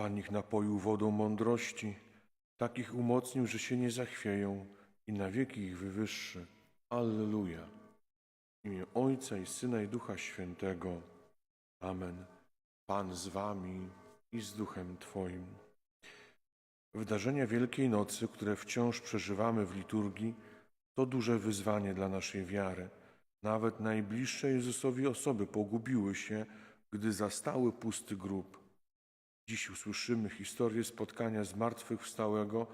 Pan ich napoił wodą mądrości, takich umocnił, że się nie zachwieją i na wieki ich wywyższy. Alleluja. W imię Ojca i Syna i Ducha Świętego. Amen. Pan z wami i z Duchem Twoim. Wydarzenia Wielkiej Nocy, które wciąż przeżywamy w liturgii, to duże wyzwanie dla naszej wiary. Nawet najbliższe Jezusowi osoby pogubiły się, gdy zastały pusty grób. Dziś usłyszymy historię spotkania zmartwychwstałego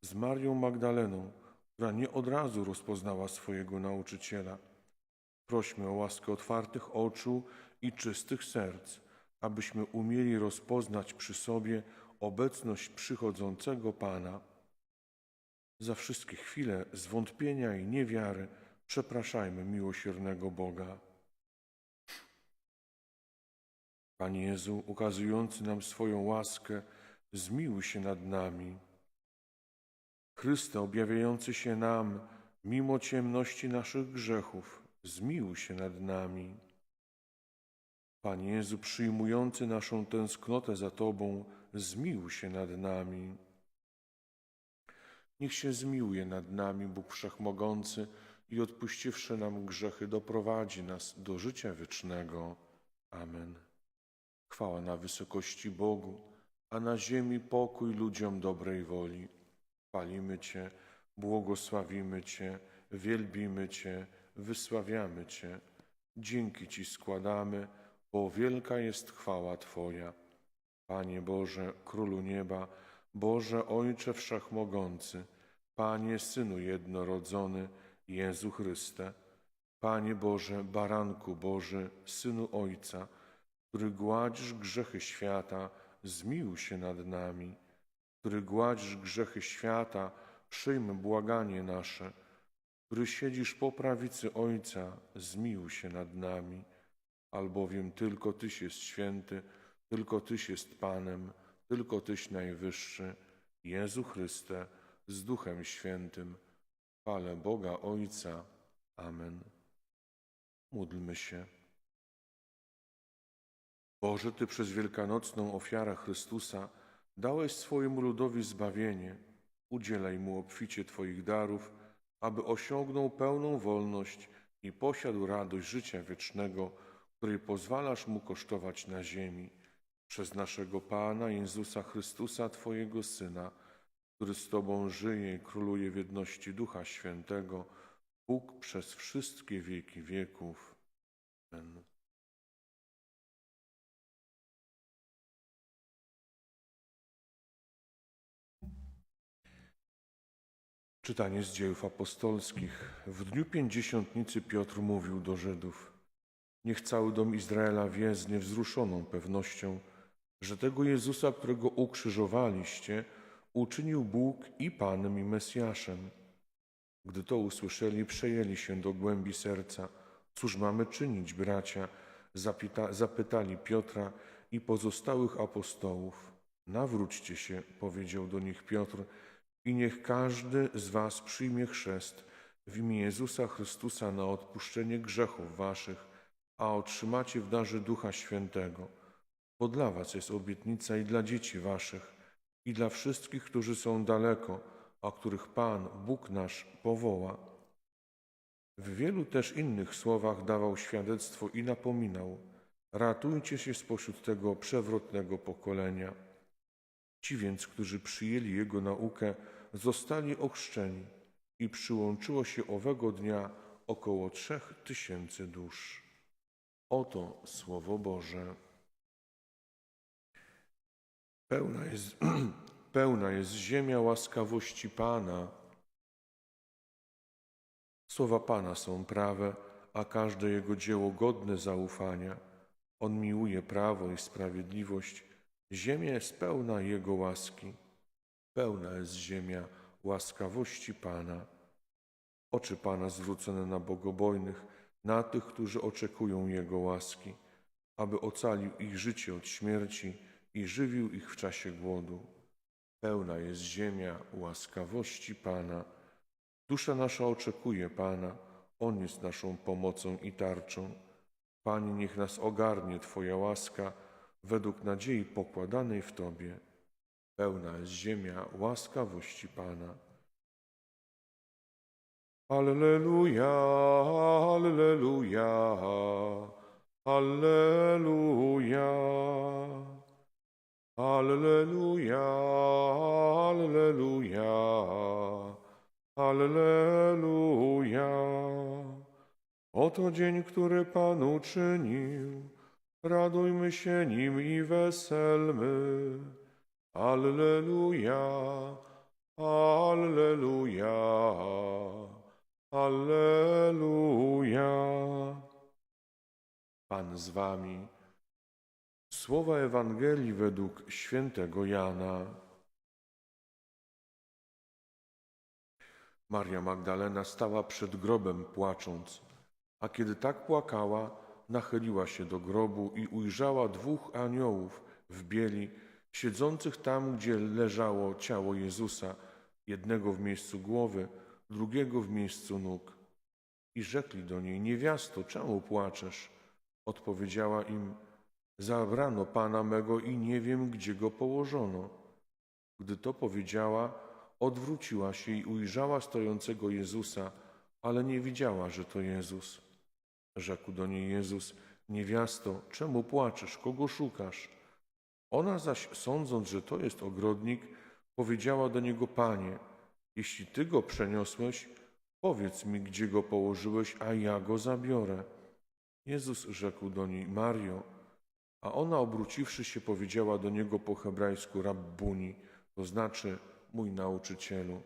z Marią Magdaleną, która nie od razu rozpoznała swojego nauczyciela. Prośmy o łaskę otwartych oczu i czystych serc, abyśmy umieli rozpoznać przy sobie obecność przychodzącego Pana. Za wszystkie chwile zwątpienia i niewiary przepraszajmy miłosiernego Boga. Panie Jezu, ukazujący nam swoją łaskę, zmiłuj się nad nami. Chryste, objawiający się nam mimo ciemności naszych grzechów, zmiłuj się nad nami. Panie Jezu, przyjmujący naszą tęsknotę za Tobą, zmiłuj się nad nami. Niech się zmiłuje nad nami Bóg Wszechmogący i odpuściwszy nam grzechy, doprowadzi nas do życia wiecznego. Amen. Chwała na wysokości Bogu, a na ziemi pokój ludziom dobrej woli. Chwalimy Cię, błogosławimy Cię, wielbimy Cię, wysławiamy Cię. Dzięki Ci składamy, bo wielka jest chwała Twoja. Panie Boże, Królu Nieba, Boże Ojcze Wszechmogący, Panie Synu Jednorodzony, Jezu Chryste, Panie Boże, Baranku Boży, Synu Ojca, który gładzisz grzechy świata, zmiłuj się nad nami, który gładzisz grzechy świata, przyjm błaganie nasze, który siedzisz po prawicy Ojca, zmiłuj się nad nami, albowiem tylko Tyś jest święty, tylko Tyś jest Panem, tylko Tyś najwyższy, Jezu Chryste, z Duchem Świętym. Chwale Boga Ojca. Amen. Módlmy się. Boże, Ty przez wielkanocną ofiarę Chrystusa dałeś swojemu ludowi zbawienie. Udzielaj mu obficie Twoich darów, aby osiągnął pełną wolność i posiadł radość życia wiecznego, której pozwalasz mu kosztować na ziemi. Przez naszego Pana Jezusa Chrystusa, Twojego Syna, który z Tobą żyje i króluje w jedności Ducha Świętego, Bóg przez wszystkie wieki wieków. Amen. Czytanie z dziejów apostolskich. W dniu pięćdziesiątnicy Piotr mówił do Żydów: Niech cały dom Izraela wie z niewzruszoną pewnością, że tego Jezusa, którego ukrzyżowaliście, uczynił Bóg i Panem i Mesjaszem. Gdy to usłyszeli, przejęli się do głębi serca. Cóż mamy czynić, bracia? Zapyta, zapytali Piotra i pozostałych apostołów. Nawróćcie się, powiedział do nich Piotr, i niech każdy z was przyjmie chrzest w imię Jezusa Chrystusa na odpuszczenie grzechów waszych, a otrzymacie w darze Ducha Świętego. Bo dla was jest obietnica i dla dzieci waszych, i dla wszystkich, którzy są daleko, a których Pan, Bóg nasz, powoła. W wielu też innych słowach dawał świadectwo i napominał: Ratujcie się spośród tego przewrotnego pokolenia. Ci więc, którzy przyjęli Jego naukę, zostali ochrzczeni i przyłączyło się owego dnia około trzech tysięcy dusz. Oto Słowo Boże. Pełna jest, pełna jest ziemia łaskawości Pana. Słowa Pana są prawe, a każde Jego dzieło godne zaufania. On miłuje prawo i sprawiedliwość. Ziemia jest pełna Jego łaski. Pełna jest ziemia łaskawości Pana. Oczy Pana zwrócone na bogobojnych, na tych, którzy oczekują Jego łaski, aby ocalił ich życie od śmierci i żywił ich w czasie głodu. Pełna jest ziemia łaskawości Pana. Dusza nasza oczekuje Pana, On jest naszą pomocą i tarczą. Panie, niech nas ogarnie Twoja łaska według nadziei pokładanej w Tobie. Pełna jest ziemia łaskawości Pana. Alleluja, alleluja, alleluja. Alleluja, alleluja, alleluja. Oto dzień, który Pan uczynił. Radujmy się nim i weselmy. Alleluja, alleluja, alleluja. Pan z wami. Słowa Ewangelii według świętego Jana. Maria Magdalena stała przed grobem płacząc, a kiedy tak płakała, nachyliła się do grobu i ujrzała dwóch aniołów w bieli, siedzących tam, gdzie leżało ciało Jezusa, jednego w miejscu głowy, drugiego w miejscu nóg. I rzekli do niej, niewiasto, czemu płaczesz? Odpowiedziała im, Zabrano Pana mego i nie wiem, gdzie go położono. Gdy to powiedziała, odwróciła się i ujrzała stojącego Jezusa, ale nie widziała, że to Jezus. Rzekł do niej Jezus, niewiasto, czemu płaczesz, kogo szukasz? Ona zaś, sądząc, że to jest ogrodnik, powiedziała do niego, Panie, jeśli Ty go przeniosłeś, powiedz mi, gdzie go położyłeś, a ja go zabiorę. Jezus rzekł do niej, Mario, a ona obróciwszy się powiedziała do niego po hebrajsku Rabbuni, to znaczy mój nauczycielu.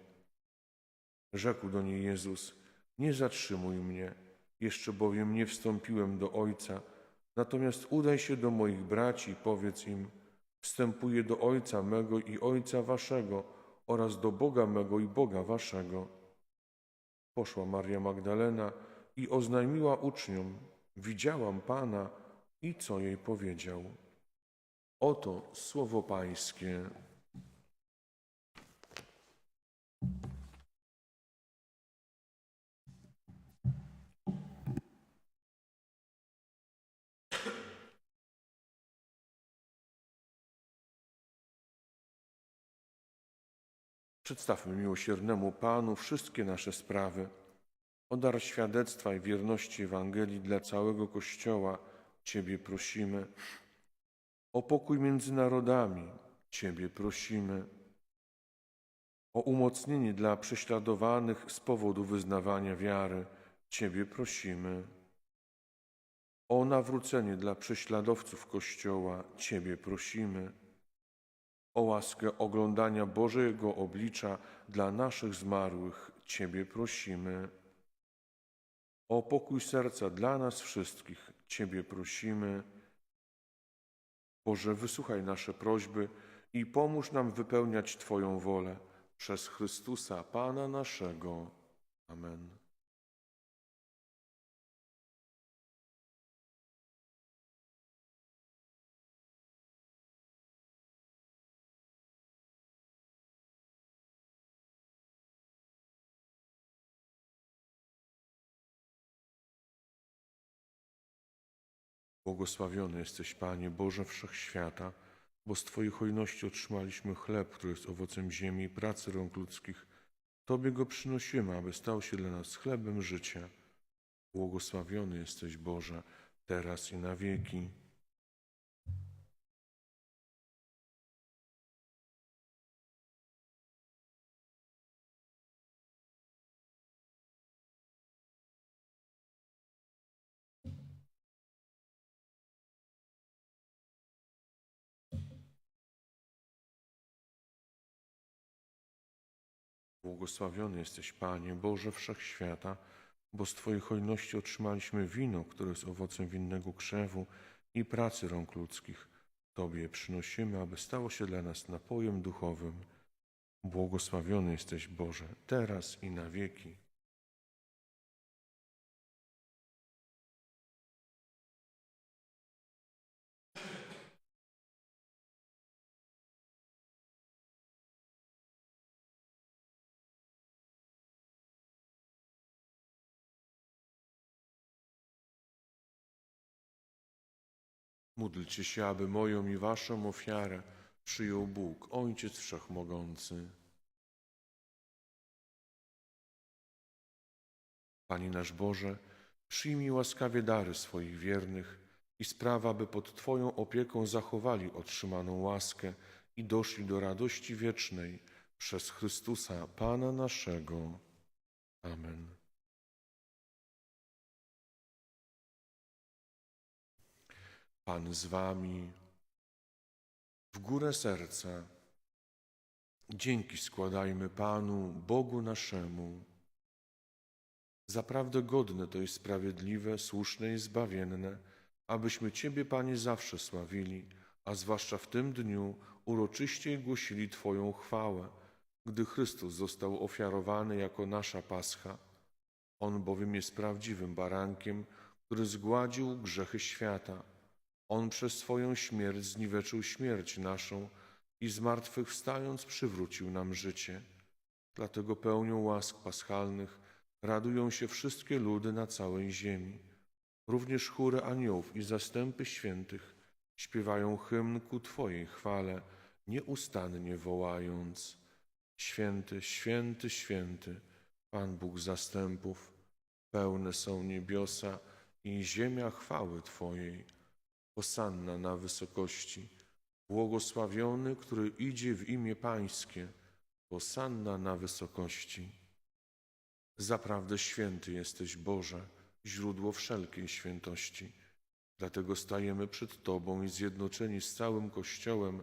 Rzekł do niej Jezus, nie zatrzymuj mnie, jeszcze bowiem nie wstąpiłem do Ojca, natomiast udaj się do moich braci i powiedz im, wstępuję do Ojca mego i Ojca waszego oraz do Boga mego i Boga waszego. Poszła Maria Magdalena i oznajmiła uczniom, widziałam Pana, i co jej powiedział. Oto słowo Pańskie. Przedstawmy miłosiernemu Panu wszystkie nasze sprawy. O dar świadectwa i wierności Ewangelii dla całego Kościoła Ciebie prosimy. O pokój między narodami Ciebie prosimy. O umocnienie dla prześladowanych z powodu wyznawania wiary Ciebie prosimy. O nawrócenie dla prześladowców Kościoła Ciebie prosimy. O łaskę oglądania Bożego oblicza dla naszych zmarłych Ciebie prosimy. O pokój serca dla nas wszystkich Ciebie prosimy. Boże, wysłuchaj nasze prośby i pomóż nam wypełniać Twoją wolę przez Chrystusa, Pana naszego. Amen. Błogosławiony jesteś, Panie Boże Wszechświata, bo z Twojej hojności otrzymaliśmy chleb, który jest owocem ziemi i pracy rąk ludzkich. Tobie go przynosimy, aby stał się dla nas chlebem życia. Błogosławiony jesteś, Boże, teraz i na wieki. Błogosławiony jesteś, Panie Boże Wszechświata, bo z Twojej hojności otrzymaliśmy wino, które jest owocem winnego krzewu i pracy rąk ludzkich. Tobie przynosimy, aby stało się dla nas napojem duchowym. Błogosławiony jesteś, Boże, teraz i na wieki. Módlcie się, aby moją i waszą ofiarę przyjął Bóg, Ojciec Wszechmogący. Panie nasz Boże, przyjmij łaskawie dary swoich wiernych i sprawa, by pod Twoją opieką zachowali otrzymaną łaskę i doszli do radości wiecznej przez Chrystusa, Pana naszego. Amen. Pan z Wami, w górę serca, dzięki składajmy Panu, Bogu naszemu. Zaprawdę godne to jest sprawiedliwe, słuszne i zbawienne, abyśmy Ciebie, Panie, zawsze sławili, a zwłaszcza w tym dniu uroczyście głosili Twoją chwałę, gdy Chrystus został ofiarowany jako nasza pascha. On bowiem jest prawdziwym barankiem, który zgładził grzechy świata. On przez swoją śmierć zniweczył śmierć naszą i zmartwychwstając przywrócił nam życie. Dlatego pełnią łask paschalnych radują się wszystkie ludy na całej ziemi. Również chóry aniołów i zastępy świętych śpiewają hymn ku Twojej chwale, nieustannie wołając Święty, święty, święty, Pan Bóg zastępów, pełne są niebiosa i ziemia chwały Twojej. Osanna na wysokości, błogosławiony, który idzie w imię Pańskie, Osanna na wysokości. Zaprawdę święty jesteś Boże, źródło wszelkiej świętości. Dlatego stajemy przed Tobą i zjednoczeni z całym Kościołem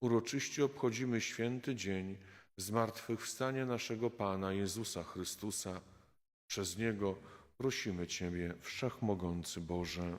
uroczyście obchodzimy święty dzień zmartwychwstania naszego Pana Jezusa Chrystusa. Przez Niego prosimy Ciebie, Wszechmogący Boże.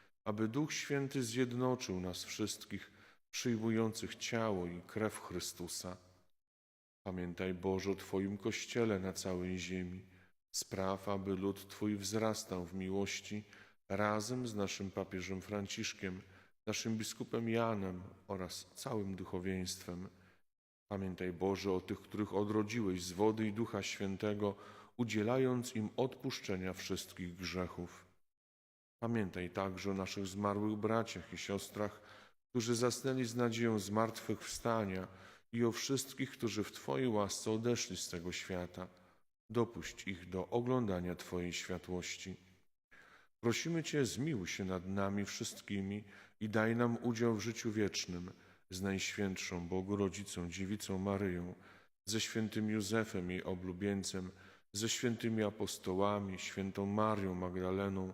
aby Duch Święty zjednoczył nas wszystkich, przyjmujących ciało i krew Chrystusa. Pamiętaj, Boże, o Twoim Kościele na całej ziemi. Spraw, aby lud Twój wzrastał w miłości razem z naszym papieżem Franciszkiem, naszym biskupem Janem oraz całym duchowieństwem. Pamiętaj, Boże, o tych, których odrodziłeś z wody i Ducha Świętego, udzielając im odpuszczenia wszystkich grzechów. Pamiętaj także o naszych zmarłych braciach i siostrach, którzy zasnęli z nadzieją zmartwychwstania i o wszystkich, którzy w Twojej łasce odeszli z tego świata. Dopuść ich do oglądania Twojej światłości. Prosimy Cię, zmiłuj się nad nami wszystkimi i daj nam udział w życiu wiecznym z Najświętszą Bogu Rodzicą, Dziewicą Maryją, ze świętym Józefem jej oblubieńcem, ze świętymi apostołami, świętą Marią Magdaleną,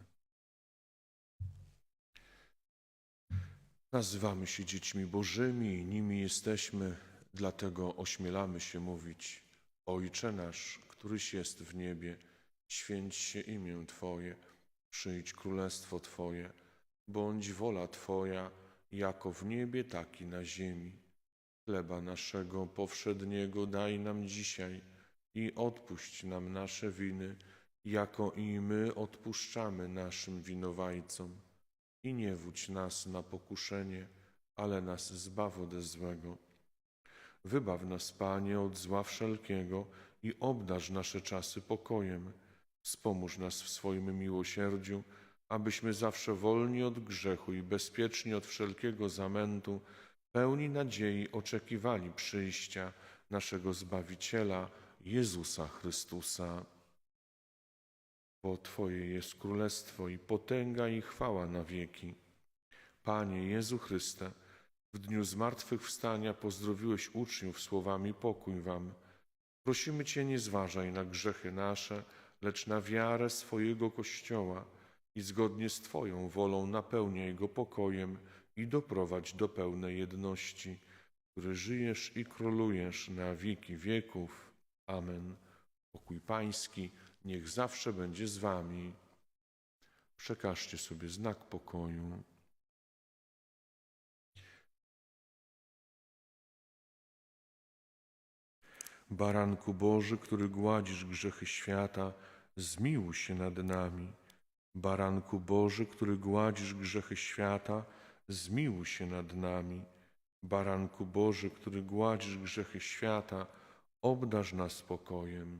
Nazywamy się dziećmi Bożymi i nimi jesteśmy, dlatego ośmielamy się mówić: Ojcze nasz, któryś jest w niebie, święć się imię Twoje, przyjdź królestwo Twoje, bądź wola Twoja, jako w niebie, tak i na ziemi. Chleba naszego powszedniego daj nam dzisiaj i odpuść nam nasze winy, jako i my odpuszczamy naszym winowajcom. I nie wódź nas na pokuszenie, ale nas zbaw ode złego. Wybaw nas, Panie, od zła wszelkiego i obdarz nasze czasy pokojem. Wspomóż nas w swoim miłosierdziu, abyśmy zawsze wolni od grzechu i bezpieczni od wszelkiego zamętu, pełni nadziei oczekiwali przyjścia naszego Zbawiciela, Jezusa Chrystusa. Bo Twoje jest królestwo i potęga i chwała na wieki. Panie Jezu Chryste, w dniu zmartwychwstania pozdrowiłeś uczniów słowami pokój wam. Prosimy Cię, nie zważaj na grzechy nasze, lecz na wiarę swojego Kościoła i zgodnie z Twoją wolą napełniaj go pokojem i doprowadź do pełnej jedności, który żyjesz i królujesz na wieki wieków. Amen. Pokój Pański niech zawsze będzie z Wami. Przekażcie sobie znak pokoju. Baranku Boży, który gładzisz grzechy świata, zmiłuj się nad nami. Baranku Boży, który gładzisz grzechy świata, zmiłuj się nad nami. Baranku Boży, który gładzisz grzechy świata, obdarz nas spokojem.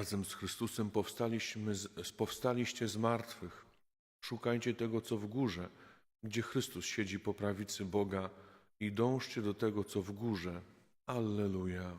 Razem z Chrystusem powstaliśmy z, powstaliście z martwych. Szukajcie tego, co w górze, gdzie Chrystus siedzi po prawicy Boga i dążcie do tego, co w górze. Alleluja.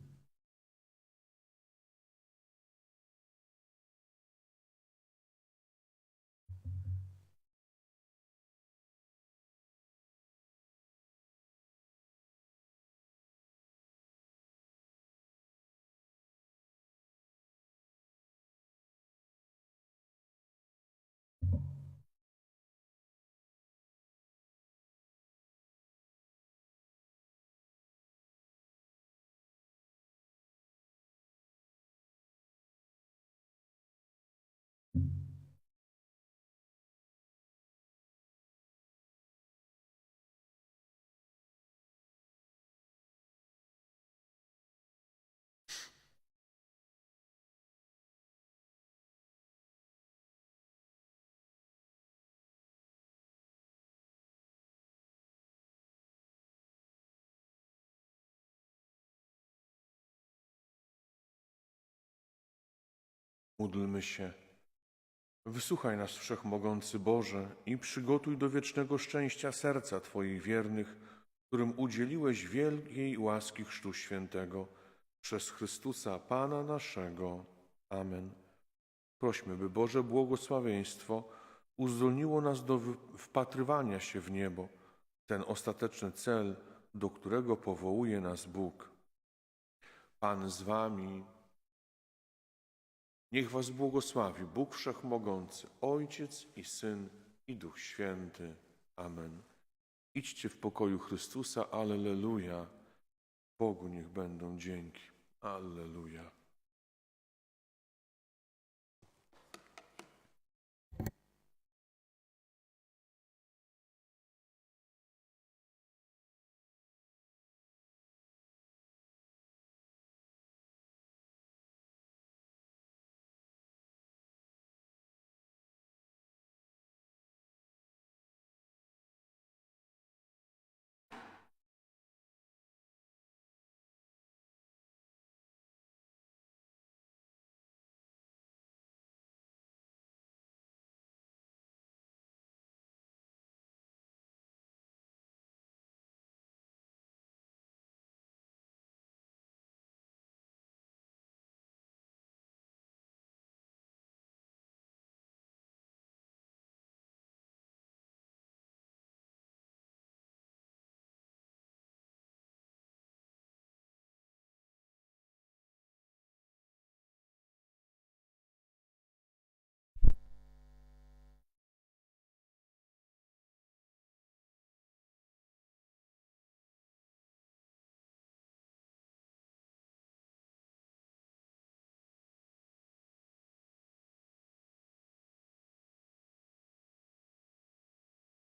Módlmy się. Wysłuchaj nas, Wszechmogący Boże, i przygotuj do wiecznego szczęścia serca Twoich wiernych, którym udzieliłeś wielkiej łaski Chrztu Świętego przez Chrystusa, Pana naszego. Amen. Prośmy, by Boże błogosławieństwo uzdolniło nas do wpatrywania się w niebo, ten ostateczny cel, do którego powołuje nas Bóg. Pan z Wami. Niech Was błogosławi Bóg Wszechmogący, Ojciec i Syn i Duch Święty. Amen. Idźcie w pokoju Chrystusa. Alleluja. Bogu niech będą dzięki. Alleluja.